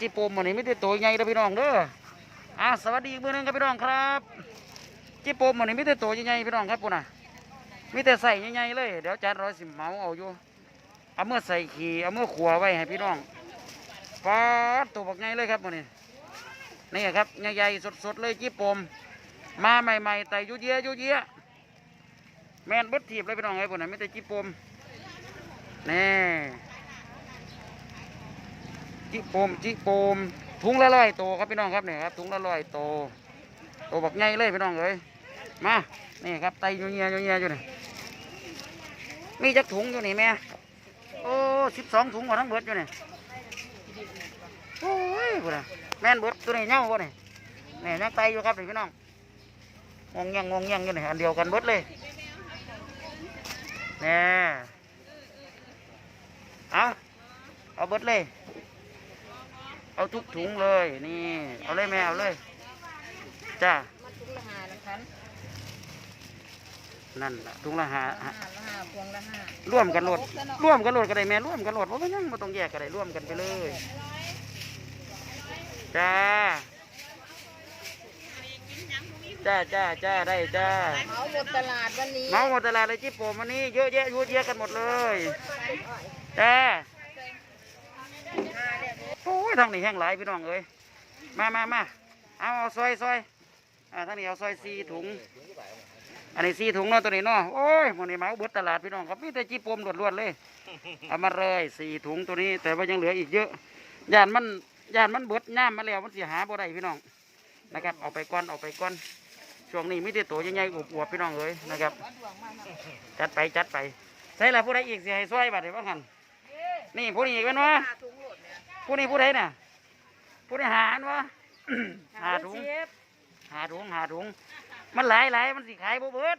จีปมวันนี้ไม่ได้ตัวใหญ่เด้อพี่น้องเด้ออ่าสวัสดีอีกมือหนึงครับพี่น้องครับจีปมวันนี้ไม่ได้ตัวใหญ่ๆพี่น้องครับปุ่นน่ะมีแต่ใส่ใหญ่ๆเลย เดี๋ยวจานร้อยสิบเหมาเอาอยู่เอาเมื่อใส่ขี่เอาเมื่อขัวไว้ให้พี่น้องปาดตัวบักใหญ่เลยครับวันนี้นี่ครับใหญ่ๆสดๆเลยจีปมมาใหม่ๆแต่ยุ่ยเยะยุ่ยเยะแมนเบิดทีบเลยพี่น้องไอ้ปุ่นน่ะไม่แต่จีปมแน่ จิโปมจิโปมถุงละร้อยโตครับพี่น้องครับเนี่ยครับถุงละร้อยโตโตบักใหญ่เลยพี่น้องเอ้ยมานี่ครับไตยู่เงียยู่เงียอยู่นี่มีจักถุงอยู่นี่แม่โอ้สิบสองถุงหมดทั้งเบิดอยู่นี่โอ้ยบุญแม่นเบิดตัวนี้เน่าบ่นี่นี่ยังไตอยู่ครับนี่พี่น้องงงยังงงยังอยู่นี่อันเดียวกันเบิดเลยแน่เอาเอาเบิดเลย เอาทุกถุงเลยนี่ เอาเลยแม่เอาเลยจ้ามาถุงละห้าละพันนั่นล่ะถุงละหาห้าละห้าพวงละห้าร่วมกันโหลดร่วมกันโหลดก็ได้แม่ร่วมกันโหลดเพราะว่ายังไม่ต้องแยกก็ได้ร่วมกันไปเลยจ้าจ้าจ้าจ้าได้จ้าเหมาหมดตลาดวันนี้เมาหมดตลาดเลยจิ๊บโปมวันนี้เยอะแยะยุ่ยแยะกันหมดเลยจ้าโอ้ย ทางนี้แห้งหลายพี่น้องเอ้ยมามามาเอาเอาซอยซอยอ่าทางนี้เอาซอยสี่ถุง อันนี้สี่ถุงเนาะตัวนี้เนาะโอ้ยมันนี้เมาเบิดตลาดพี่น้องครับมีแต่จีปมล้วนๆเลยเอามาเลยสี่ถุงตัวนี้ แต่ว่ายังเหลืออีกเยอะย่านมันย่านมันเบิดน้ำมาแล้วมันเสียหาบ่ได้พี่น้องนะครับเอาไปก้อนเอาไปก้อนช่วงนี้มีแต่ตัวใหญ่ๆอวบๆพี่น้องเอ้ยนะครับ จัดไปจัดไปใช่ละผู้ใดอีกเสียให้ซอยบัดเดี๋ยวว่างันนี่ผู้นี้อีกเป็นวะ ผู้นี้ผู้ใดน่ะผู้ใดหารวะ หาถุงเชฟหาถุงหาถุง มันหลายหลายมันสิขายบ่เบิด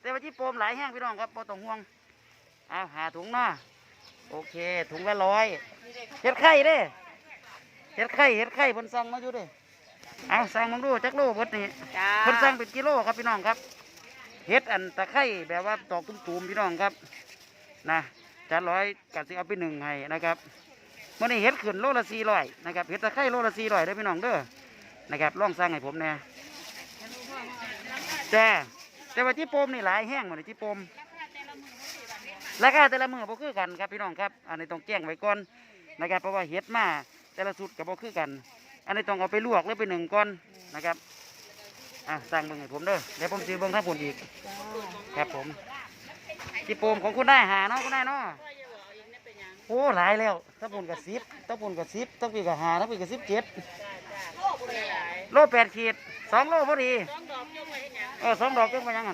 แต่ว่าที่โปมหลายแห้งพี่น้องครับบ่ต้องห่วงเอาหาถุงเนาะโอเค ถุงละร้อยเฮ็ดไข่เด้เฮ็ดไข่เฮ็ดไข่เพิ่นสั่งมาอยู่เด้เอาสั่งมึงดูจักโลเบิดนี่จ้าเพิ่นสั่งเป็นกิโลครับพี่น้องครับเฮ็ดอันตะไคร้แบบว่าตอกตุ้มๆพี่น้องครับนะจานร้อยกัสิเอาไปหนึ่งให้นะครับ มื่อนี้เฮ็ดขึ้นโลละสี่ร้อยนะครับเฮ็ดตะไคร้โลละสี่ร้อยเด้พี่น้องเด้อนะครับลองสั่งให้ผมแน่จ้าแต่ว่าที่ปมนี่หลายแห้งหมดเลยที่ปมราคาแต่ละมือบ่คือกันครับพี่น้องครับอันนี้ต้องแจ้งไว้ก่อนนะครับเพราะว่าเฮ็ดมาแต่ละสุดก็บ่คือกัน อันนี้ต้องเอาไปลวกหรือไปหนึ่งก่อนนะครับอะสั่งเบิ่งให้ผมเด้อเดี๋ยวผมซื้อเบิ่งทั้งผลอีก ครับผมจีโปมของคุณได้หาเนาะคุณได้เนาะ โอ้หลายแล้วทั้งผลกับสิบทั้งผลกับสิบทั้งปีกับหาทั้งปีกับสิบเจ็ดโลแปดขีดสองโลพอดีเออสองดอกจังไปยังไง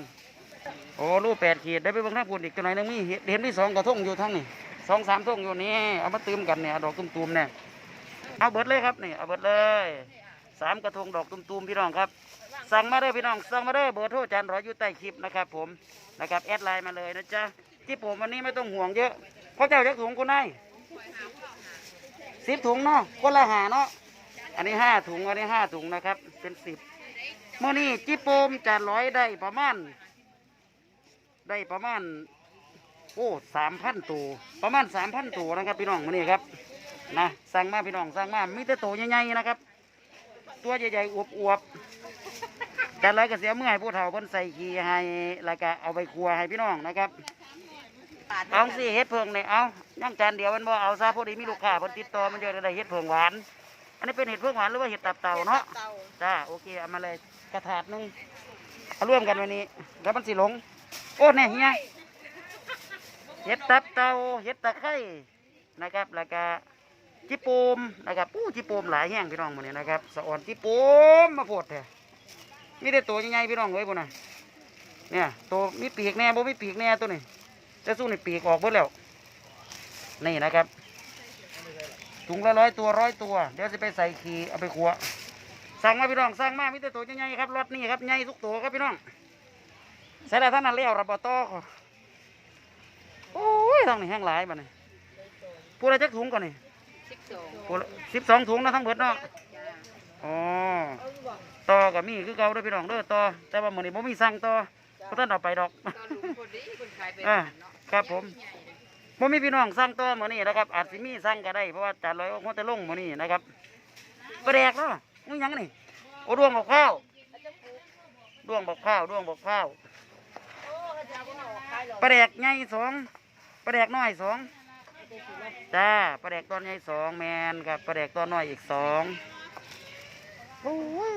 โอ้โลแปดขีดได้ไปเบิ่งทั้งผลอีกจังหนนึงมีเห็นที่สองกระทงอยู่ทั้งนี่สองสามทงอยู่นี่เอามาตืมกันเนี่ยเอาดอกตุ้มๆเนี่ยเอาเบิดเลยครับนี่เอาเบิดเลยสามกระทงดอกตุ้มๆพี่น้องครับ สั่งมาเด้พี่น้องสั่งมาเด้เบอร์โทรจานรออยู่ใต้คลิปนะครับ ผมนะครับแอดไลน์มาเลยนะจ๊ะที่ผมวันนี้ไม่ต้องห่วงเยอะ เพราเจ้าจักถุงคุณนายสิบถุงเนาะคนละหาเนาะอันนี้ห้าถุงอันนี้ห้าถุงนะครับ เป็นสิบเมื่อนี้จิโปมจานร้อยได้ประมาณ ได้ประมาณ โอ้สามพันตัวประมาณสามพันตัวนะครับพี่น้องมื่อนี้ครับนะสั่งมาพี่น้องสั่งมามีแต่ตัวใหญ่ๆนะครับ ตัวใหญ่ๆอวบๆแต่ร้อยก็เสียเมื่อให้ผู้เฒ่าเพิ่นใส่ขี้ให้แล้วก็เอาไปครัวให้พี่น้องนะครับ เอาสิเฮ็ดเพิงเนี่ยเอาย่างจานเดียวมันบ่เอาซะพอดีมีลูกค้าเพิ่นติดต่อมันเยอะได้เฮ็ดเพิงหวาน อันนี้เป็นเห็ดเพิงหวานหรือว่าเห็ดตับเต่าเนาะเตาจ้าโอเคเอามาเลยกระถาดหนึงเอาร่วมกันวันนี้แล้วมันสิหลง โอ้เนี่ยเฮียเห็ดตับเต่าเห็ดตะไคร้นะครับแล้วก็จิโปมนะครับปู้จิโปมหลายแห้งพี่น้องหมื้นี้นะครับสะอ่อนจิโปมมาโพดแท้มีแต่ตัวใหญ่ๆพี่น้องเอ้ยพุ่นน่ะเนี่ยตัวมีปีกแน่บ่มีปีกแน่ตัวนี้ แต่สู้นี่ปีกออกเบิดแล้ว นี่นะครับ ถุงละร้อยตัวร้อยตัว เดี๋ยวจะไปใส่ขีเอาไปขัว สั่งมาพี่น้อง สั่งมามีแต่ตัวใหญ่ๆครับ รถนี่ครับใหญ่ทุกตัวครับพี่น้องใส่ได้ท่านนั้นเลี้ยวระเบต่อโอ้ยทางนี้แห้งหลายบัดนี้พูดอะไรจักถุงก่อนนี่สิบสองพูดสิบสองถุงนะทั้งเบิดเนาะจ้าอ๋อต่อกับมีคือเก่าเด้อพี่น้องเด้อต่อแต่ว่ามื้อนี้บ่มีสั่งต่อบ่ทันเอาไปดอกก็ลุงพอดี ครับผมบ่มีพี่น้องสั่งตัวมือนี้นะครับ อาจสิมีสั่งก็ได้เพราะว่าจานร้อยก็คงจะลงมือนี้นะครับปลาแดกเนาะมึงยังนี่โอ้ดวงบอกข้าวดวงบอกข้าวดวงบอกข้าวปลาแดกใหญ่สองปลาแดกน้อยสองจ้าปลาแดกตอนใหญ่สองแมนครับปลาแดกตอนน้อยอีกสองโอ้ย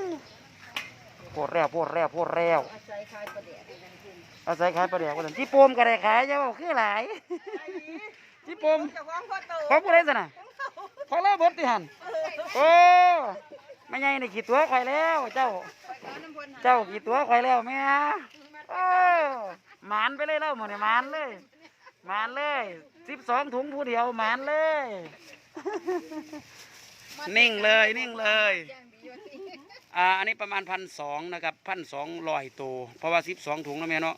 โพดแล้วโพดแล้วโพดแล้ว อาศัยขายประเดี๋ยวกันคุณอาศัยขายปลาแดกว่าซั่นที่โปมก็ได้ขายเจ้าคือหลายที่โปมจะวางพ่อโตของผู้ใดสินะของเราบดติหันโอ้ไม่ใหญ่ในขี่ตัวข่อยแล้ว เจ้า เจ้าขี่ตัวข่อยแล้วแม่โอ้หมานไปเลยแล้วหมดเนี่ยหมานเลยหมานเลยสิบสองถุงผู้เดียวหมานเลย นิ่งเลยนิ่งเลย อ่าอันนี้ประมาณพันสองนะครับพันสองร้อยตัวเพราะว่าสิบสองถุงนะแม่เนาะ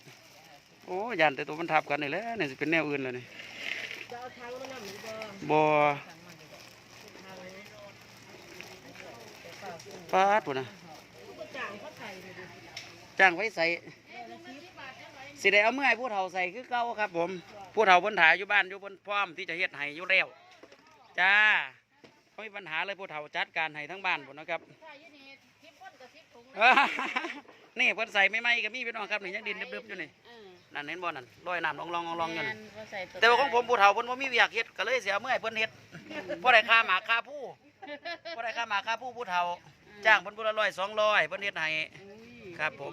โอ้ยันแต่ตัวมันทับกันนี่แหละเนี่ยสิเป็นแนวอื่นเลยนี่จะเอาทางมันนำหรือบ่บ่ทางมันเดี๋ยวฟาดปุ่นนะจ้างไว้ใส่สิได้เอาเมื่อให้ผู้เฒ่าใส่คือเก่าครับ ผมผู้เฒ่าเพิ่นถ่ายอยู่บ้านอยู่เพิ่นพร้อมที่จะเฮ็ดให้อยู่แล้วจ้าไม่มีปัญหาเลยผู้เฒ่าจัดการให้ทั้งบ้านพุ่นนะครับ นี่เพิ่นใส่ไม่ไหมก็มีพี่น้องครับนี่ยังดินดึบๆอยู่นี่นั่นเห็นบ่นั่นลอยน้ำลองๆลองๆอยู่นั่นแต่ว่าของผมผู้เฒ่าเพิ่นบ่มีเวียกเฮ็ดก็เลยเสียเมื่อยเพิ่นเฮ็ดบ่ได้ค่าหมาค่าผู้บ่ได้ค่าหมาค่าผู้ผู้เฒ่า จ้างเพิ่นผู้ละร้อยสองร้อยเพิ่นเฮ็ดให้ครับผม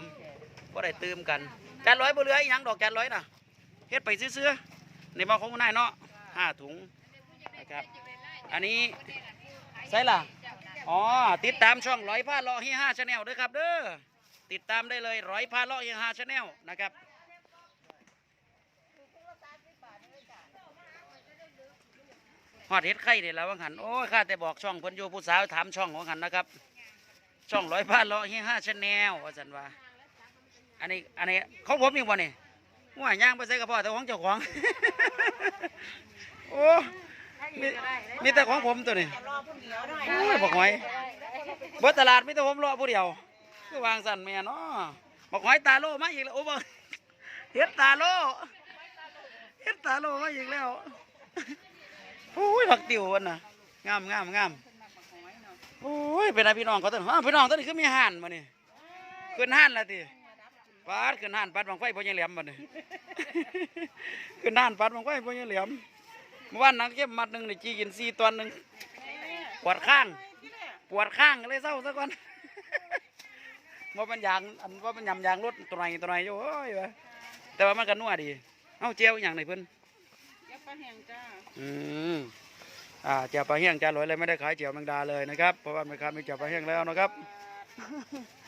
บ่ได้ตืมกันจานร้อยบ่เหลืออีหยังดอกจานร้อยน่ะเฮ็ดไปซื่อๆในบ่ของคุณนายเนาะห้าถุงนะครับอันนี้ใส่ล่ะ อ๋อติดตามช่องร้อยผ้าเลาะเฮียห้าชาแนลด้วยครับเด้อติดตามได้เลยร้อยผ้าเลาะเฮียห้าชาแนลนะครับฮอดเฮ็ดไข่เนี่ยแล้วว่างันโอ้ยข้าแต่บอกช่องเพิ่นอยู่ผู้สาวถามช่องว่างันนะครับ ช่องร้อยพันร้อยห้าชาแนลว่าสันว่าอันนี้อันนี้เของผมนี่บ่นี่ว่าย่างไปใส่กระเพาะแต่ของเจ้าของโอ้ มีมีแต่ของผมตัวนี้รอผู้เดียวหน่อยโอ้ยบอกหอยเบิดตลาดมีแต่ผมรอผู้เดียวคือวางสั่นแม่เนาะบอกหอยตาโลมาอีกแล้วโอ้บ่เฮ็ดตาโลเฮ็ดตาโลมาอีกแล้วโอ้ยผักติ๋ววันน่ะงามงามงามโอ้ยเป็นไงพี่น้องเขาตัวอ้าวพี่น้องตัวนี้คือมีห่านมานี่ขึ้นห่านแล้วติปาดขึ้นห่านปัดบังไฟพ่อยังเหลี่ยมมานี่ขึ้นห่านปัดบังไฟพ่อยังเหลี่ยมเมื่อวานนังเก็บมัดหนึ่งนี่จีกินสี่ตัวหนึ่งปวดข้าง ปวดข้างก็เลยเศร้าซะก่อนว่ามันยางอันว่ามันยำยางรถตัวไหนตัวไหนอยู่โอ้ยวะแต่ว่ามันก็นัวดีเอ้าเจียวอหย่างไหนเพิ่นยับปลาแห้งจ้าอืมอ่าเจียวปลาแห้งจานลอยเลยไม่ได้ขายเจียวแมงดาเลยนะครับเพราะว่าไม่ค้ามีเจียวปลาแห้งแล้วนะครับ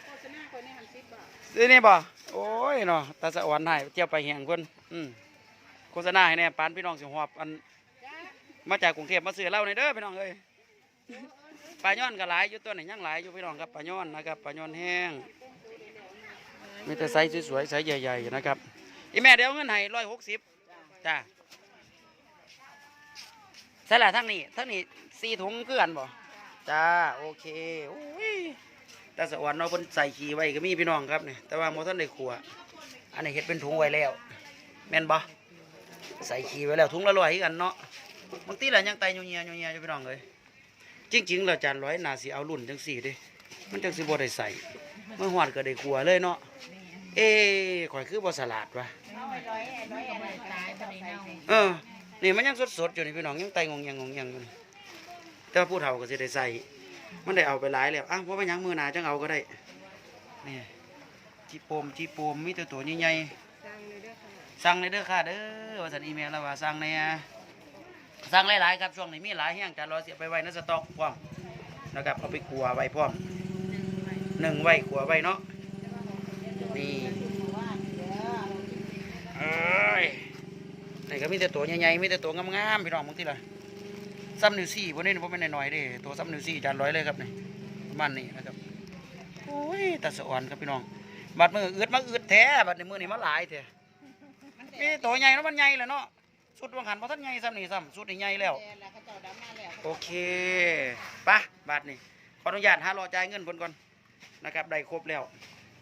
โฆษณาคนนี้หันสิบบาทนี่นี่บ่โอ้ยเนาะตาสะอ่อนให้เจียวปลาแห้งเพิ่นอืมโฆษณาให้แน่ปานพี่น้องสิหอบอัน มาจากกรุงเทพมาซื้อเหล้าในเด้อพี่น้องเอ้ยปลาย้อนก็หลายอยู่ตัวไหนยังหลายอยู่พี่น้องครับปลาย้อนนะครับปลาย้อนแห้งมีแต่ไซส์สวยๆไซส์ใหญ่ๆนะครับอีแม่เดี๋ยวเงินให้ร้อยหกสิบจ้าใช่ละทั้งนี้ทั้งนี้สี่ถุงคือนบ่จ้าโอเคโอ้ยแต่สวรรค์เราเพิ่นใส่ขี้ไว้ก็มีพี่น้องครับเนี่ยแต่ว่าโมท่านได้ขัวอันนี้เฮ็ดเป็นถุงไว้แล้ว แม่นบ่ใส่ขี้ไว้แล้วถุงละร้อยกันเนาะ บางทีและยังไตโยเงียโยเงียยู่พี่น้องเลยจริงๆแล้วจานร้อยนาสิเอารุ่นจังสี่ดิมันจังสิบ่ได้ใส่เมื่อหวานก็ได้ขัวเลยเนาะเอ้ข่อยคือบ่สลาดวะเออนี่มันยังสดๆอยู่นี่พี่น้องยังไตงงยังงงยังอยู่นี่แต่ว่าผู้เฒ่าก็สิได้ใส่มันได้เอาไปหลายแล้วอะเพราะว่ายังมือหนาจังเอาก็ได้นี่จีโปมจีโปมมีแต่ตัวใหญ่สั่งเลยเด้อค่ะๆสั่งเลยเด้อค่ะเด้อว่าสันอีเมลแล้วว่าสั่งเนี่ย สั่งหลายๆครับช่วงนี้มีหลายแห้งจานรอเสียไปไว้ในสต็อกพร้อมนะครับเอาไปขัวไว้พร้อมหนึ่งไว้ขัวไว้เนาะนี่เอ้ยนี่ก็มีแต่ตัวใหญ่ๆมีแต่ตัวงามๆพี่น้องบางทีละซ้ำนิวซี่พวกนี้พวกไม่นน้อยๆเด้ตัวซ้ำนิวซี่จานร้อยเลยครับนี่ประมาณนี้นะครับโอ้ยตาสะอ่อนครับพี่น้องบัดมืออืดมาอืดแท้บัดในมือนี่มาหลายแท้นี่ตัวใหญ่แล้วมันใหญ่แล้วเนาะ สุดวางหันเพราะท่านใหญ่ซ้ำนี่ซ้ำสุดนี่ใหญ่แล้วแต่ละเขาเจ้าดำมาแล้วโอเคไปะบาทนี่ขออนุญาตหารอจ่ายเงินเพิ่นก่อนนะครับได้ครบแล้ว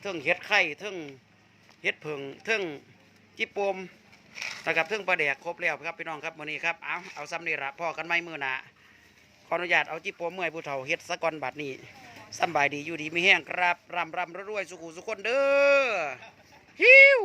เทิงเฮ็ดไข่เทิงเฮ็ดเผิงเทิงจิปโปมนะครับเทิงประแดกครบแล้วครับพี่น้องครับวันนี้ครับเอาเอาซ้ำนี่ละพ่อกันไม่มือหนาขออนุญาตเอาจิโปมเมื่อยผู้เฒ่าเฮ็ดสะก่อนบัดนี้สำบายดีอยู่ดีไม่แห้งครับรำรำรวยๆสุขุสุขคนเด้อฮิว